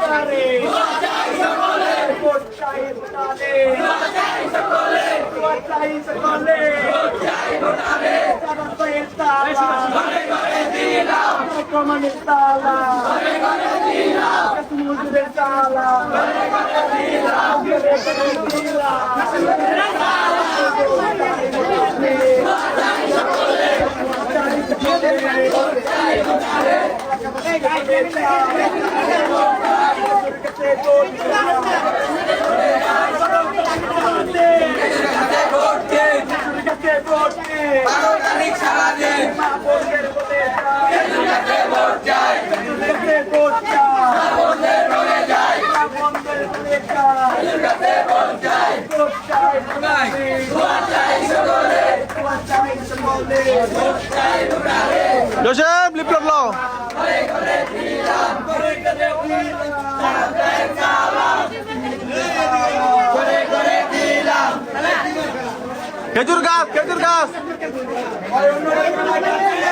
গানে দেওয়া গানে দেওয়া ভাবি আপদ বলে যাও ভোট চাই ভোটারে ভোট চাই ভোটারে ভোট চাই সকলে তারা তো এর তালা প্রমাণের তালা মুজুরের তালা জোসেফ লিপলপ লও খেজুর গাছ খেজুর গাছ করে করে দিলাম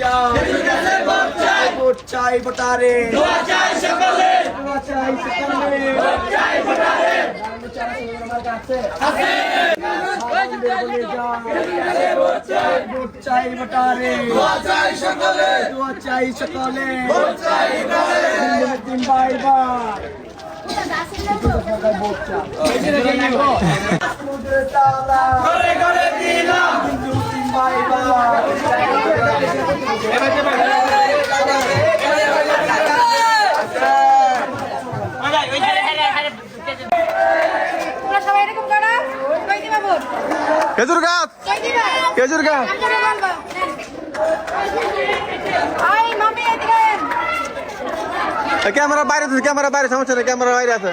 যাও। ভোট চাই ভোটারে। চাই সকলে চাই সকলে ভোট চাই ভোটারে। ভোট চাই ভোটারে চাই সকলে। চাই সকলে ভোট চাই দিন বাই বাই ভোট চাই ঘরে ঘরে দিলাম। বাই খেজুর গাছ খেজুর গাছ। ক্যামেরা বাইরে আছে ক্যামেরা বাইরে, সমস্যা নেই ক্যামেরা বাইরে আছে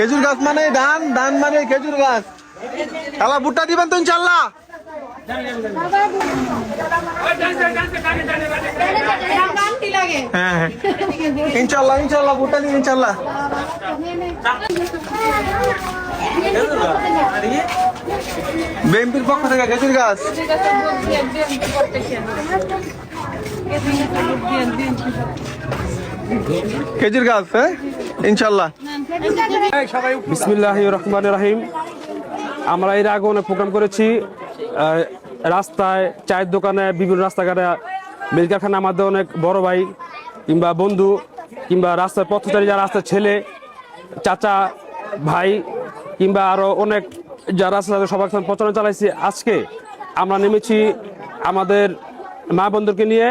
খেজুর গাছ মানে ধান ধান মানে খেজুর গাছ। তাহলে ভুট্টা দিবেন তো ইনশাল্লাহ হ্যাঁ হ্যাঁ। ইনশাল্লাহ ইনশাল্লাহ ভুট্টা দিন ইনশাল্লাহ বিএমপির পক্ষ থেকে খেজুর গাছ। খেজুর গাছ হ্যাঁ? ইনশাল্লাহ রাহিম। আমরা এর আগে অনেক প্রোগ্রাম করেছি রাস্তায়, চায়ের দোকানে, বিভিন্ন রাস্তাঘাটে মিল কারখানা আমাদের অনেক বড় ভাই কিংবা বন্ধু কিংবা রাস্তার পথচারী, যারা রাস্তার ছেলে, চাচা, ভাই কিংবা আরও অনেক যারা রাস্তা সবার প্রচারণা চালাইছি। আজকে আমরা নেমেছি আমাদের মা বন্ধুকে নিয়ে।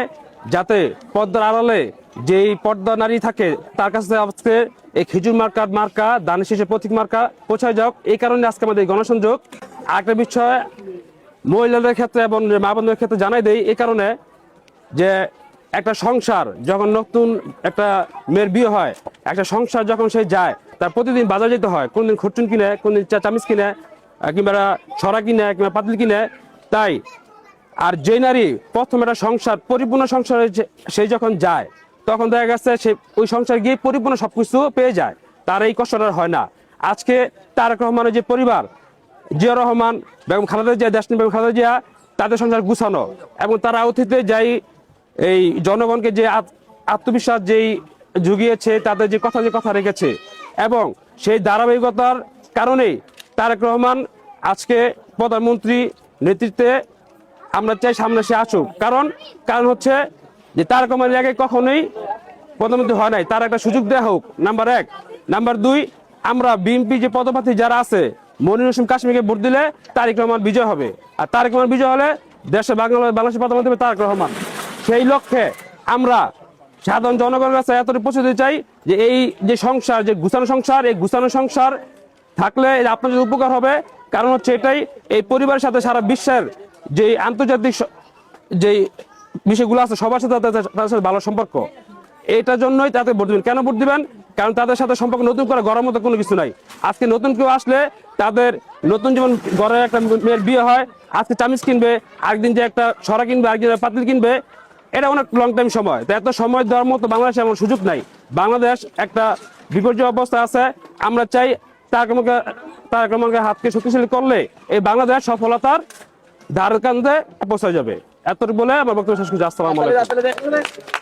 যাতে পর্দার আড়ালে যেই পর্দা নারী থাকে, তার কাছে আজকে এই খেজুর মার্কা মার্কা দান শেষে প্রতীক মার্কা পৌঁছায় যাক। এই কারণে আজকে আমাদের গণসংযোগ। আরেকটা বিষয়, মহিলাদের ক্ষেত্রে এবং মা বন্ধুদের ক্ষেত্রে জানাই দেই, এই কারণে যে একটা সংসার যখন নতুন একটা মেয়ের বিয়ে হয়, একটা সংসার যখন সে যায়, তার প্রতিদিন বাজার যেতে হয়, কোনদিন খরচুন কিনে, কোনদিন চা চামিচ কিনে কিংবা ছড়া কিনে, কিংবা পাতলি কিনে, তাই আর যে নারী প্রথম একটা সংসার, পরিপূর্ণ সংসারে সে যখন যায়, তখন দেখা গেছে সে ওই সংসার গিয়ে পরিপূর্ণ সবকিছু পেয়ে যায়। তার এই কষ্টটা হয় না। আজকে তারেক রহমানের যে পরিবার, জিয়া রহমান, বেগম খালেদা জিয়া দেশনি বেগম খালেদা জিয়া, তাদের সংসার গুছানো এবং তারা অতীতে যাই এই জনগণকে যে আত্মবিশ্বাস যেই জুগিয়েছে, তাদের যে কথা যে কথা রেখেছে এবং সেই ধারাবাহিকতার কারণেই তারেক রহমান আজকে প্রধানমন্ত্রী নেতৃত্বে আমরা চাই সামনে সে আসুক। কারণ কারণ হচ্ছে যে তার রহমানের আগে কখনোই প্রধানমন্ত্রী হয় নাই। তার একটা সুযোগ দেওয়া হোক। নাম্বার এক। নাম্বার দুই, আমরা বিএনপি যে পদপ্রার্থী যারা আছে, মনির হোসেন কাশ্মীরকে ভোট দিলে তারেক রহমান বিজয় হবে। আর তারেক রহমান বিজয় হলে দেশে বাংলা, বাংলাদেশের প্রধানমন্ত্রী তারেক রহমান। সেই লক্ষ্যে আমরা সাধারণ জনগণের কাছে এতটুকু পৌঁছে দিতে চাই যে এই যে সংসার, যে গুছানো সংসার, এই গুছানো সংসার থাকলে আপনাদের উপকার হবে। কারণ হচ্ছে এটাই, এই পরিবারের সাথে সারা বিশ্বের যে আন্তর্জাতিক যে বিষয়গুলো আছে, সবার সাথে তাদের সাথে ভালো সম্পর্ক, এটার জন্যই তাদের ভোট দিবেন। কেন ভোট দিবেন? কারণ তাদের সাথে সম্পর্ক নতুন করে গড়ার মতো কোনো কিছু নাই। আজকে নতুন কেউ আসলে তাদের নতুন যেমন ঘরের একটা মেয়ের বিয়ে হয়, আজকে চামিচ কিনবে, আরেকদিন যে একটা সরা কিনবে, আরেকদিন পাতিল কিনবে, এটা অনেক লং টাইম সময়। তো এত সময় দেওয়ার মতো বাংলাদেশে এমন সুযোগ নাই। বাংলাদেশ একটা বিপর্যয় অবস্থা আছে। আমরা চাই তার তার হাতকে শক্তিশালী করলে এই বাংলাদেশ সফলতার ধার কান্দে পৌঁছে যাবে। এতটুকু বলে আমার বক্তব্য শেষ করছি। আসসালামু আলাইকুম।